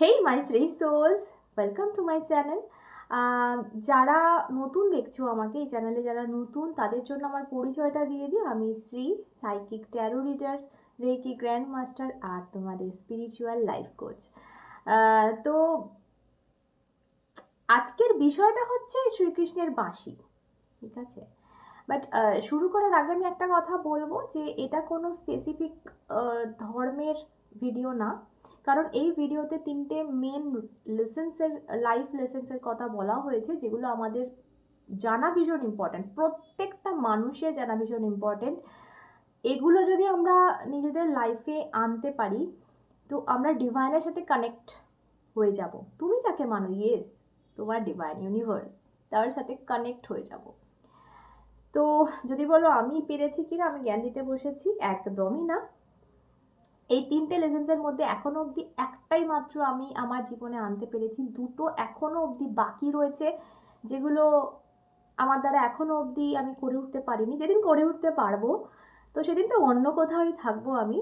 Hey my Shree souls welcome to my channel যারা নতুন দেখছ আমাকে, এই চ্যানেলে যারা নতুন, তাদের জন্য আমার পরিচয়টা দিয়ে দিই। আমি Shree psychic tarot reader reiki grand master আর তোমাদের স্পিরিচুয়াল লাইফ কোচ তো আজকের বিষয়টা হচ্ছে শ্রীকৃষ্ণের বাঁশি, ঠিক আছে? বাট শুরু করার আগে আমি একটা কথা বলব যে এটা কোনো স্পেসিফিক ধর্মের ভিডিও না। কারণ এই ভিডিওতে তিনটে মেন লেসেন্সের লাইফ লেসেন্সের কথা বলা হয়েছে, যেগুলো আমাদের জানা ভীষণ ইম্পর্ট্যান্ট প্রত্যেকটা মানুষের জানা ভীষণ ইম্পর্ট্যান্ট এগুলো যদি আমরা নিজেদের লাইফে আনতে পারি, তো আমরা ডিভাইনের সাথে কানেক্ট হয়ে যাব। তুমি যাকে মানো ইয়েস তোমার ডিভাইন ইউনিভার্স তার সাথে কানেক্ট হয়ে যাব। তো যদি বলো আমি পেরেছি কিনা, আমি জ্ঞান দিতে বসেছি, একদমই না। এই তিনটে লেসেন্সের মধ্যে এখনও অবধি একটাই মাত্র আমি আমার জীবনে আনতে পেরেছি। দুটো এখনও অবধি বাকি রয়েছে, যেগুলো আমার দ্বারা এখনও অবধি আমি করে উঠতে পারিনি। যেদিন করে উঠতে পারব, তো সেদিন তো অন্য কোথাওই থাকব আমি।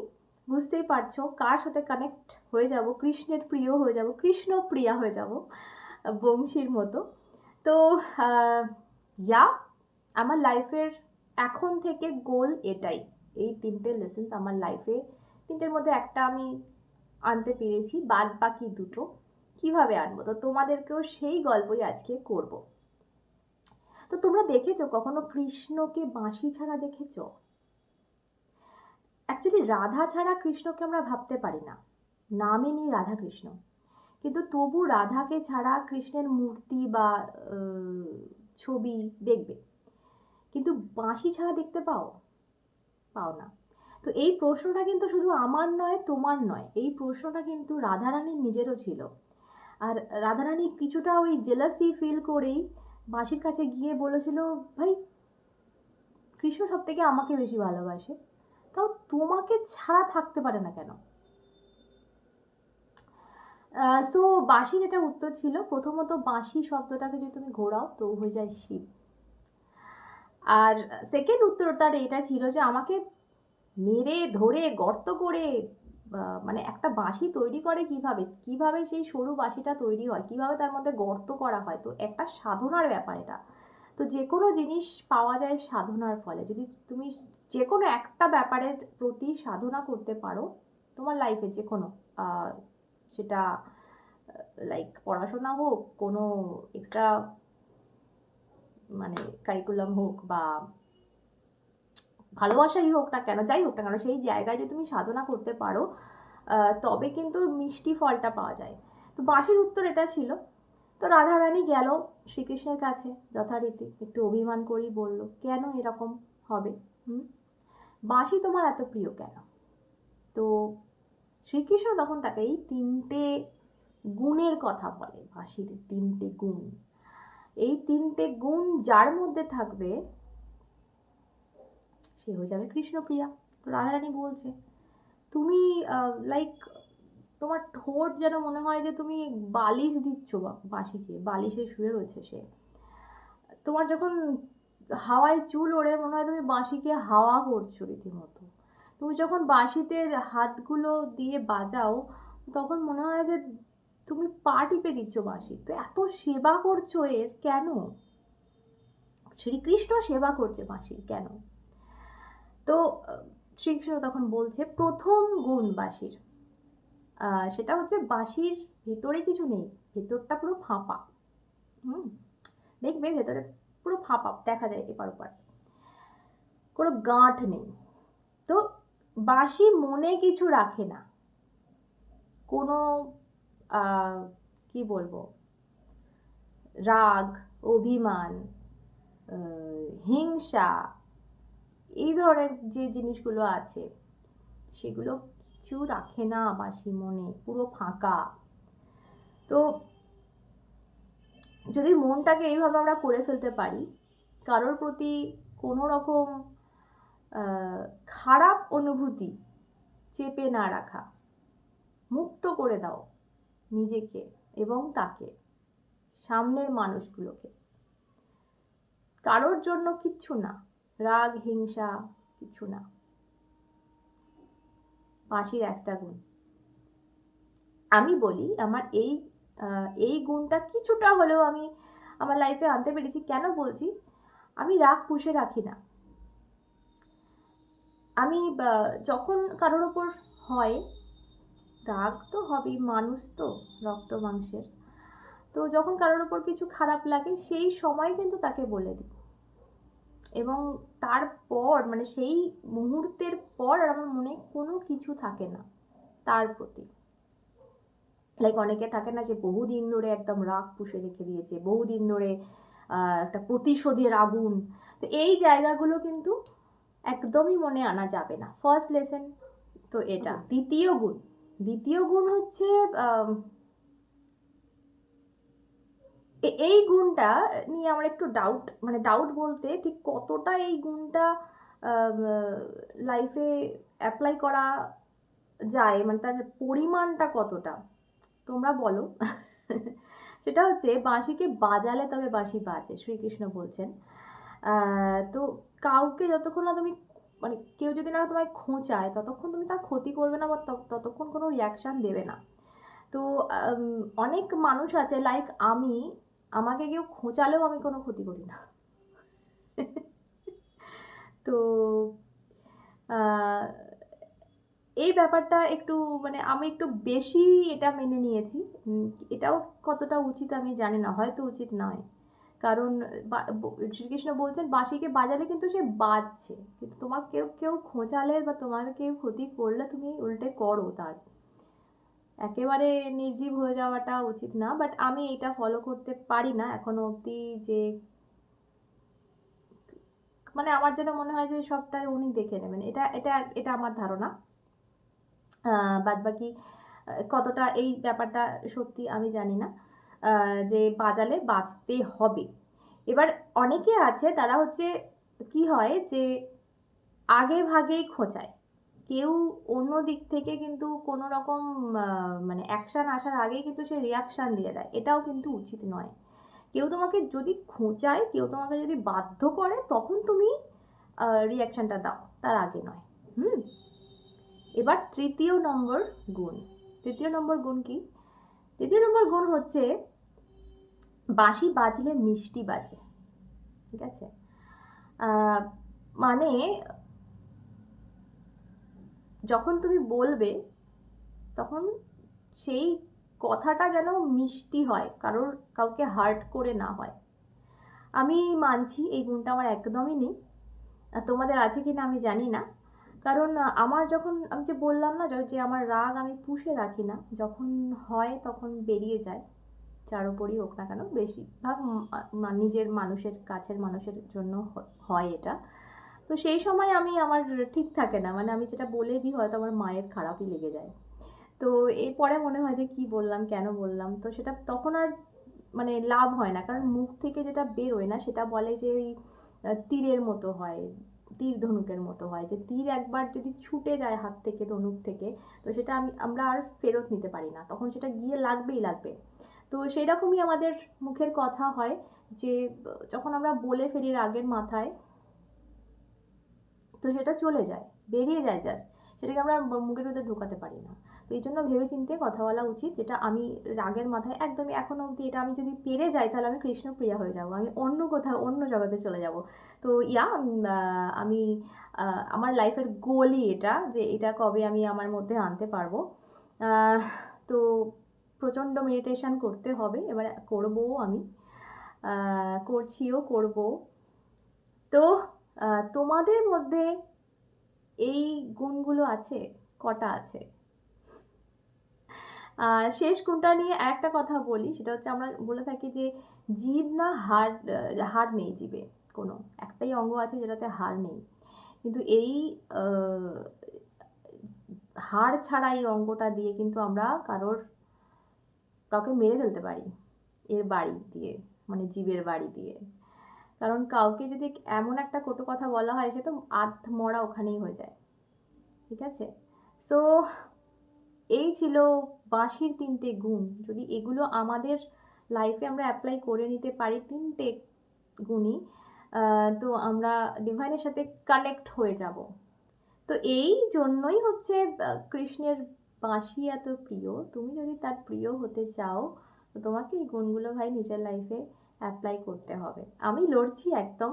বুঝতেই পারছ, কার সাথে কানেক্ট হয়ে যাব? কৃষ্ণের প্রিয় হয়ে যাব, কৃষ্ণ প্রিয়া হয়ে যাব, বংশীর মতো। তো ইয়া, আমার লাইফের এখন থেকে গোল এটাই। এই তিনটে লেসেন্স আমার লাইফে তিনটের মধ্যে একটা আমি আনতে পেরেছি, বাদ বাকি দুটো। কীভাবে আনব? তো তোমাদেরকেও সেই গল্পই আজকে করব। তো তোমরা দেখেছ কখনো কৃষ্ণকে বাঁশি ছাড়া দেখেছ? অ্যাকচুয়ালি রাধা ছাড়া কৃষ্ণকে আমরা ভাবতে পারি না। নামে নেই রাধা কৃষ্ণ কিন্তু তবু রাধাকে ছাড়া কৃষ্ণের মূর্তি বা ছবি দেখবে। কিন্তু বাঁশি ছাড়া দেখতে পাও? পাও না। তো এই প্রশ্নটা কিন্তু শুধু আমার নয়, তোমার নয়। এই প্রশ্নটা কিন্তু রাধারানীর নিজেরও ছিল। আর রাধারানী কিছুটা ওই জেলাসি ফিল করেই বাঁশির কাছে গিয়ে বলেছিল, ভাই, কৃষ্ণ সব থেকে আমাকে বেশি ভালোবাসে। তাও তোমাকে ছাড়া থাকতে পারে না কেন? সো বাঁশির এটা উত্তর ছিল, প্রথমত বাঁশি শব্দটাকে যদি তুমি ঘোরাও, তো হয়ে যায় শিব। আর সেকেন্ড উত্তর তার এটা ছিল যে, আমাকে মেরে, ধরে, গর্ত করে মানে একটা বাঁশি তৈরি করে কীভাবে? কীভাবে সেই সরু বাঁশিটা তৈরি হয়? কীভাবে তার মধ্যে গর্ত করা হয়? তো একটা সাধনার ব্যাপার এটা। তো যে কোনো জিনিস পাওয়া যায় সাধনার ফলে। যদি তুমি যে কোনো একটা ব্যাপারের প্রতি সাধনা করতে পারো, তোমার লাইফে যে কোনো সেটা লাইক পড়াশোনা হোক, কোনো এক্সট্রা মানে কারিকুলাম হোক বা ভালোবাসাই হোক না কেন, যাই হোক না কেন, সেই জায়গায় যদি তুমি সাধনা করতে পারো তবে কিন্তু মিষ্টি ফলটা পাওয়া যায়। তো বাঁশির উত্তর এটা ছিল। তো রাধারানী গেল শ্রীকৃষ্ণের কাছে যথারীতি, একটু অভিমান করেই বলল, কেন এরকম হবে? হুম? বাঁশি তোমার এত প্রিয় কেন? তো শ্রীকৃষ্ণ তখন তাকে এই তিনটে গুণের কথা বলে, বাঁশির তিনটে গুণ। এই তিনটে গুণ যার মধ্যে থাকবে সে হয়ে যাবে কৃষ্ণপ্রিয়া। তো রাধারানী বলছে, তুমি লাইক তোমার ঠোঁট যেন মনে হয় যে তুমি বালিশ দিচ্ছ বাঁশিকে বালিশে শুয়ে রয়েছে সে। তোমার যখন হাওয়ায় চুল ওড়ে, মনে হয় তুমি বাঁশিকে হাওয়া করছ রীতিমতো। তুমি যখন বাঁশিতে হাতগুলো দিয়ে বাজাও, তখন মনে হয় যে তুমি পা টিপে দিচ্ছ বাঁশি। তো এত সেবা করছ এর কেন? শ্রীকৃষ্ণ সেবা করছে বাঁশির কেন? তো শ্রীকৃষ্ণ তখন বলছে, প্রথম গুণ বাঁশির। সেটা হচ্ছে বাঁশির ভেতরে কিছু নেই, ভেতরটা পুরো ফাঁপা। হুম, দেখবে ভেতরে পুরো ফাঁপা, দেখা যায় এপার ওপার। কোনো গাঁট নেই। তো বাঁশি মনে কিছু রাখে না। কোনো কি বলব? রাগ, অভিমান হিংসা এই ধরনের যে জিনিসগুলো আছে, সেগুলো কিছু রাখে না বাসি মনে, পুরো ফাঁকা। তো যদি মনটাকে এইভাবে আমরা করে ফেলতে পারি, কারোর প্রতি কোনো রকম খারাপ অনুভূতি চেপে না রাখা, মুক্ত করে দাও নিজেকে এবং তাকে, সামনের মানুষগুলোকে। কারোর জন্য কিচ্ছু না। রাগ, হিংসা কিছু না। বাঁশির একটা গুণ। আমি বলি, আমার এই এই গুণটা কিছুটা হলেও আমি আমার লাইফে আনতে পেরেছি। কেন বলছি? আমি রাগ পুষে রাখি না। আমি যখন কারোর ওপর হয়, রাগ তো হবেই, মানুষ তো, রক্ত, মাংসের। তো যখন কারোর ওপর কিছু খারাপ লাগে, সেই সময় কিন্তু তাকে বলে দিই। এবং তারপর মানে সেই মুহূর্তের পর আর আমার মনে কোনো কিছু থাকে না তার প্রতি। লাইক অনেকে থাকে না যে বহুদিন ধরে একদম রাগ পুষে রেখে দিয়েছে বহুদিন ধরে আহ, একটা প্রতিশোধের আগুন। তো এই জায়গাগুলো কিন্তু একদমই মনে আনা যাবে না। ফার্স্ট লেসন তো এটা। দ্বিতীয় গুণ। দ্বিতীয় গুণ হচ্ছে এই গুণটা নিয়ে আমার একটু ডাউট মানে ডাউট বলতে ঠিক কতটা এই গুণটা লাইফে অ্যাপ্লাই করা যায় মানে তার পরিমাণটা কতটা? তোমরা বলো। সেটা হচ্ছে বাঁশিকে বাজালে তবে বাঁশি বাজে, শ্রীকৃষ্ণ বলছেন। তো কাউকে যতক্ষণ না তুমি মানে কেউ যদি না তোমায় খোঁচায়, ততক্ষণ তুমি তার ক্ষতি করবে না বা তত- ততক্ষণ কোনো রিয়াকশান দেবে না। তো অনেক মানুষ আছে লাইক আমি আমাকে কেউ খোঁচালেও আমি কোনো ক্ষতি করি না। তো এই ব্যাপারটা একটু মানে আমি একটু বেশি এটা মেনে নিয়েছি। এটাও কতটা উচিত আমি জানি না, হয়তো উচিত নয়। কারণ শ্রীকৃষ্ণ বলছেন, বাঁশিকে বাজালে কিন্তু সে বাজছে। কিন্তু তোমার কেউ কেউ খোঁচালে বা তোমার কেউ ক্ষতি করলে তুমি উল্টে করো তার। একেবারে নির্জীব হয়ে যাওয়াটা উচিত না বাট আমি এটা ফলো করতে পারি না এখনও অবধি যে মানে আমার যেন মনে হয় যে সবটাই উনি দেখে নেবেন। এটা এটা এটা আমার ধারণা। বাদ বাকি কতটা এই ব্যাপারটা সত্যি আমি জানি না। যে বাজালে বাঁচতে হবে। এবার অনেকে আছে, তারা হচ্ছে কি হয় যে আগে ভাগেই খোঁচায়। কেউ অন্য দিক থেকে কিন্তু কোনো রকম মানে অ্যাকশান আসার আগেই কিন্তু সে রিয়াকশান দিয়ে দেয়। এটাও কিন্তু উচিত নয়। কেউ তোমাকে যদি খোঁচায়, কেউ তোমাকে যদি বাধ্য করে, তখন তুমি রিয়াকশানটা দাও। তার আগে নয়। হুম? এবার তৃতীয় নম্বর গুণ। তৃতীয় নম্বর গুণ কি? তৃতীয় নম্বর গুণ হচ্ছে, বাঁশি বাজলে মিষ্টি বাজে। ঠিক আছে? মানে যখন তুমি বলবে, তখন সেই কথাটা যেন মিষ্টি হয়, কারোর কাউকে হার্ট করে না হয়। আমি মানছি এই গুণটা আমার একদমই নেই। তোমাদের আছে কি না আমি জানি না। কারণ আমার যখন, আমি যে বললাম না, যে আমার রাগ আমি পুষে রাখি না, যখন হয় তখন বেরিয়ে যায়। যার উপরই হোক না কেন, বেশিরভাগ নিজের মানুষের, কাছের মানুষের জন্য হয় এটা। তো সেই সময় আমি আমার ঠিক থাকে না। মানে আমি যেটা বলে দিই হয়তো আমার মায়ের খারাপই লেগে যায়। তো এরপরে মনে হয় যে কি বললাম, কেন বললাম? তো সেটা তখন আর মানে লাভ হয় না। কারণ মুখ থেকে যেটা বেরোয় না, সেটা বলে যে ওই তীরের মতো হয়, তীর ধনুকের মতো হয়। যে তীর একবার যদি ছুটে যায় হাত থেকে, ধনুক থেকে, তো সেটা আমি, আমরা আর ফেরত নিতে পারি না। তখন সেটা গিয়ে লাগবেই লাগবে। তো সেই রকমই আমাদের মুখের কথা হয় যে, যখন আমরা বলে ফেলি রাগের মাথায় তো সেটা চলে যায়, বেরিয়ে যায় জাস্ট সেটাকে আমরা মুখের ভিতরে ঢোকাতে পারি না। তো এই জন্য ভেবে চিন্তে কথা বলা উচিত যেটা আমি রাগের মাথায় একদমই এখনও অবধি এটা আমি যদি পেরে যাই তাহলে আমি কৃষ্ণপ্রিয়া হয়ে যাব, আমি অন্য কোথাও, অন্য জগতে চলে যাব। তো ইয়া আমি আমার লাইফের গোলই এটা যে এটা কবে আমি আমার মধ্যে আনতে পারব। তো প্রচণ্ড মেডিটেশন করতে হবে, এবার করবও আমি। করছিও করব তো তোমাদের মধ্যে এই গুণগুলো আছে কটা আছে? শেষ গুণটা নিয়ে একটা কথা বলি সেটা হচ্ছে আমরা বলে থাকি যে জিভ না আহ, হাড় নেই জীবে কোনো একটাই অঙ্গ আছে যেটাতে হাড় নেই। কিন্তু এই হাড় ছাড়া এই অঙ্গটা দিয়ে কিন্তু আমরা কারোর কাউকে মেরে ফেলতে পারি এর বাড়ি দিয়ে মানে জীবের বাড়ি দিয়ে। কারণ কাউকে যদি এমন একটা কটু কথা বলা হয়, সে তো আধ মরা ওখানেই হয়ে যায়। ঠিক আছে? তো এই ছিল বাঁশির তিনটে গুণ। যদি এগুলো আমাদের লাইফে আমরা অ্যাপ্লাই করে নিতে পারি তিনটে গুণই তো আমরা ডিভাইনের সাথে কানেক্ট হয়ে যাব। তো এই জন্যই হচ্ছে কৃষ্ণের বাঁশি এত প্রিয়। তুমি যদি তার প্রিয় হতে চাও, তো তোমাকে এই গুণগুলো ভাই নিজের লাইফে অ্যাপ্লাই করতে হবে। আমি লড়ছি একদম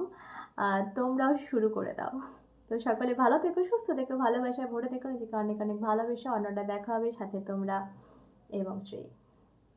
তোমরাও শুরু করে দাও। তো সকলে ভালো থেকো, সুস্থ থেকো, ভালোবাসায় ভরে থেকো। নিজেকে অনেক অনেক ভালোবেসে অন্যটা দেখা হবে সাথে তোমরা এবং শ্রেয়।